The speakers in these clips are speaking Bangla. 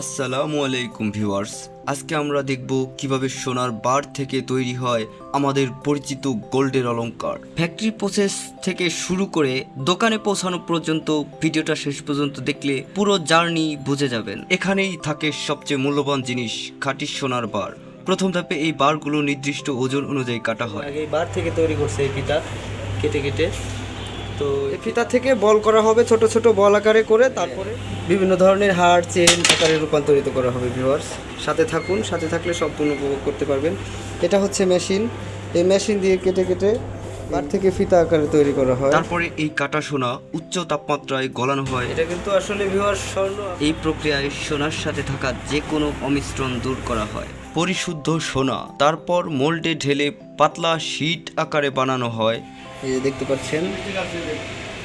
আসসালামু আলাইকুম ভিউয়ার্স। আজকে আমরা দেখব কীভাবে সোনার বার থেকে তৈরি হয় আমাদের পরিচিত গোল্ডের অলঙ্কার ফ্যাক্টরি প্রসেস থেকে শুরু করে দোকানে পৌঁছানো পর্যন্ত ভিডিওটা শেষ পর্যন্ত দেখলে পুরো জার্নি বুঝে যাবেন। এখানেই থাকে সবচেয়ে মূল্যবান জিনিস, খাঁটি সোনার বার। প্রথম ধাপে এই বারগুলো নির্দিষ্ট ওজন অনুযায়ী কাটা হয়। আগে বার থেকে তৈরি করছে এই ফিতা কেটে কেটে। তো ফিতা থেকে বল করা হবে, ছোট ছোট বল আকারে করে তারপরে বিভিন্ন ধরনের হাড়, চেন আকারে রূপান্তরিত করা হবে ভিউয়ার্স সাথে থাকুন, সাথে থাকলে সম্পূর্ণ উপভোগ করতে পারবেন। এটা হচ্ছে মেশিন এই মেশিন দিয়ে কেটে কেটে বার থেকে ফিতা আকারে তৈরি করা হয়। তারপরে এই কাটা সোনা উচ্চ তাপমাত্রায় গলানো হয়। এটা কিন্তু আসলে ভিউয়ার্স স্বর্ণ। এই প্রক্রিয়ায় সোনার সাথে থাকা যে কোনো অমিশ্রণ দূর করা হয়। পরিশুদ্ধ সোনা তারপর মোল্ডে ঢেলে পাতলা শীট আকারে বানানো হয়। এই যে দেখতে পাচ্ছেন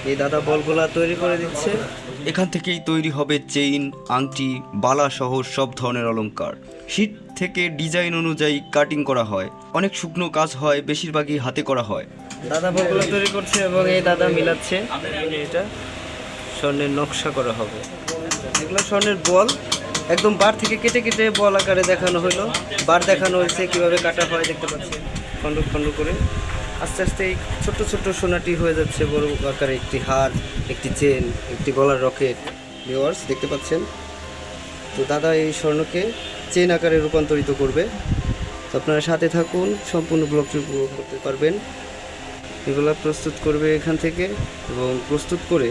এই দাদা বলগুলা তৈরি করে দিচ্ছে। এখান থেকেই তৈরি হবে চেইন আংটি বালা সহ সব ধরনের অলংকার। শীট থেকে ডিজাইন অনুযায়ী কাটিং করা হয়। অনেক শুকনো কাজ হয় বেশিরভাগই হাতে করা হয়। দাদা বলগুলো তৈরি করছে এবং এই দাদা মিলাচ্ছে। এটা স্বর্ণের নকশা করা হবে। এগুলো স্বর্ণের বল। একদম বার থেকে কেটে কেটে বল আকারে দেখানো হলো। বার দেখানো হয়েছে কীভাবে কাটা হয়, দেখতে পাচ্ছেন। খণ্ড খণ্ড করে। আস্তে আস্তে এই ছোট্ট ছোট্ট সোনাটি হয়ে যাচ্ছে বড় আকারে একটি হার, একটি চেন, একটি গলার রকেট। ভিওয়ার্স দেখতে পাচ্ছেন? তো দাদা এই স্বর্ণকে চেন আকারে রূপান্তরিত করবে। তো আপনারা সাথে থাকুন, সম্পূর্ণ ব্লগটি উপভোগ করতে পারবেন। এগুলা প্রস্তুত করবে এখান থেকে এবং প্রস্তুত করে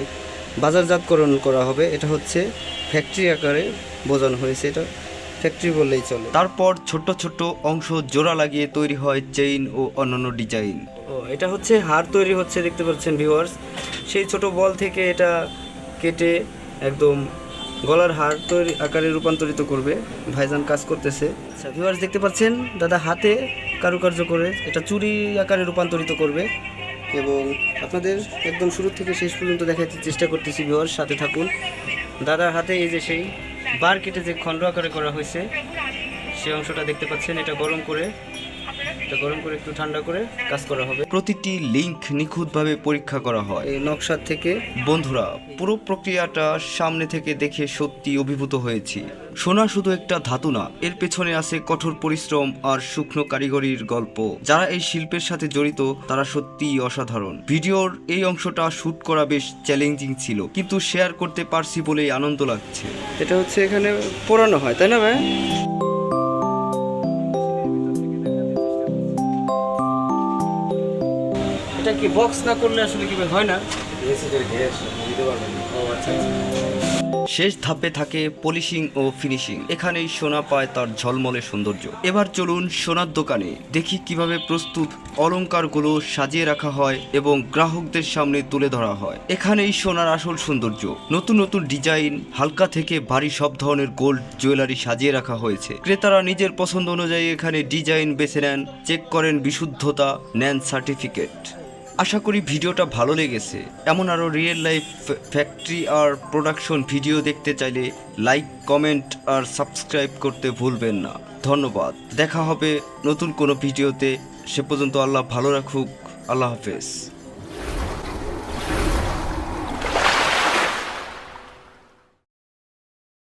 বাজারজাতকরণ করা হবে। এটা হচ্ছে ফ্যাক্টরি আকারে বোঝানো হয়েছে এটা। ফ্যাক্টরি বললেই চলে। তারপর ছোট ছোট অংশ জোড়া লাগিয়ে তৈরি হয় চেইন ও অন্যান্য ডিজাইন। ও এটা হচ্ছে হার তৈরি হচ্ছে দেখতে পাচ্ছেন ভিউয়ার্স। সেই ছোট বল থেকে এটা কেটে একদম গলার হার তৈরি আকারে রূপান্তরিত করবে। ভাইজান কাজ করতেছে। আচ্ছা ভিউয়ার্স দেখতে পাচ্ছেন? দাদা হাতে কারুকার্য করে এটা চুরি আকারে রূপান্তরিত করবে। এবং আপনাদের একদম শুরু থেকে শেষ পর্যন্ত দেখাতে চেষ্টা করতেছি ভিউয়ার্স সাথে থাকুন। দাদার হাতে এই যে সেই বার কেটে যে খণ্ড আকারে করা হয়েছে সেই অংশটা দেখতে পাচ্ছেন, এটা গরম করে এটা গরম করে একটু ঠান্ডা করে কাজ করা হবে। প্রতিটি লিংক নিখুঁতভাবে পরীক্ষা করা হয়। এই নকশার থেকে বন্ধুরা পুরো প্রক্রিয়াটা সামনে থেকে দেখে সত্যি অভিভূত হয়েছি। সোনা শুধু একটা ধাতু না এর পেছনে আছে কঠোর পরিশ্রম আর শুকনো কারিগরির গল্প। যারা এই শিল্পের সাথে জড়িত তারা সত্যিই অসাধারণ। ভিডিওর এই অংশটা শুট করা বেশ চ্যালেঞ্জিং ছিল কিন্তু শেয়ার করতে পারছি বলেই আনন্দ লাগছে। এটা হচ্ছে এখানে পোড়ানো হয় তাই না ভাই? এটা কি বক্স না করলে আসলে কি হয় না। শেষ ধাপে থাকে পলিশিং ও ফিনিশিং এখানেই সোনা পায় তার ঝলমলে সৌন্দর্য। এবার চলুন সোনার দোকানে। দেখি কীভাবে প্রস্তুত অলংকারগুলো সাজিয়ে রাখা হয় এবং গ্রাহকদের সামনে তুলে ধরা হয়। এখানেই সোনার আসল সৌন্দর্য। নতুন নতুন ডিজাইন, হালকা থেকে ভারী সব ধরনের গোল্ড জুয়েলারি সাজিয়ে রাখা হয়েছে। ক্রেতারা নিজের পছন্দ অনুযায়ী এখানে ডিজাইন বেছে নেন, চেক করেন বিশুদ্ধতা, নেন সার্টিফিকেট। আশা করি ভিডিওটা ভালো লেগেছে। এমন আরও রিয়েল লাইফ ফ্যাক্টরি আর প্রোডাকশন ভিডিও দেখতে চাইলে লাইক কমেন্ট আর সাবস্ক্রাইব করতে ভুলবেন না। ধন্যবাদ। দেখা হবে নতুন কোনো ভিডিওতে সে পর্যন্ত আল্লাহ ভালো রাখুক। আল্লাহ হাফেজ।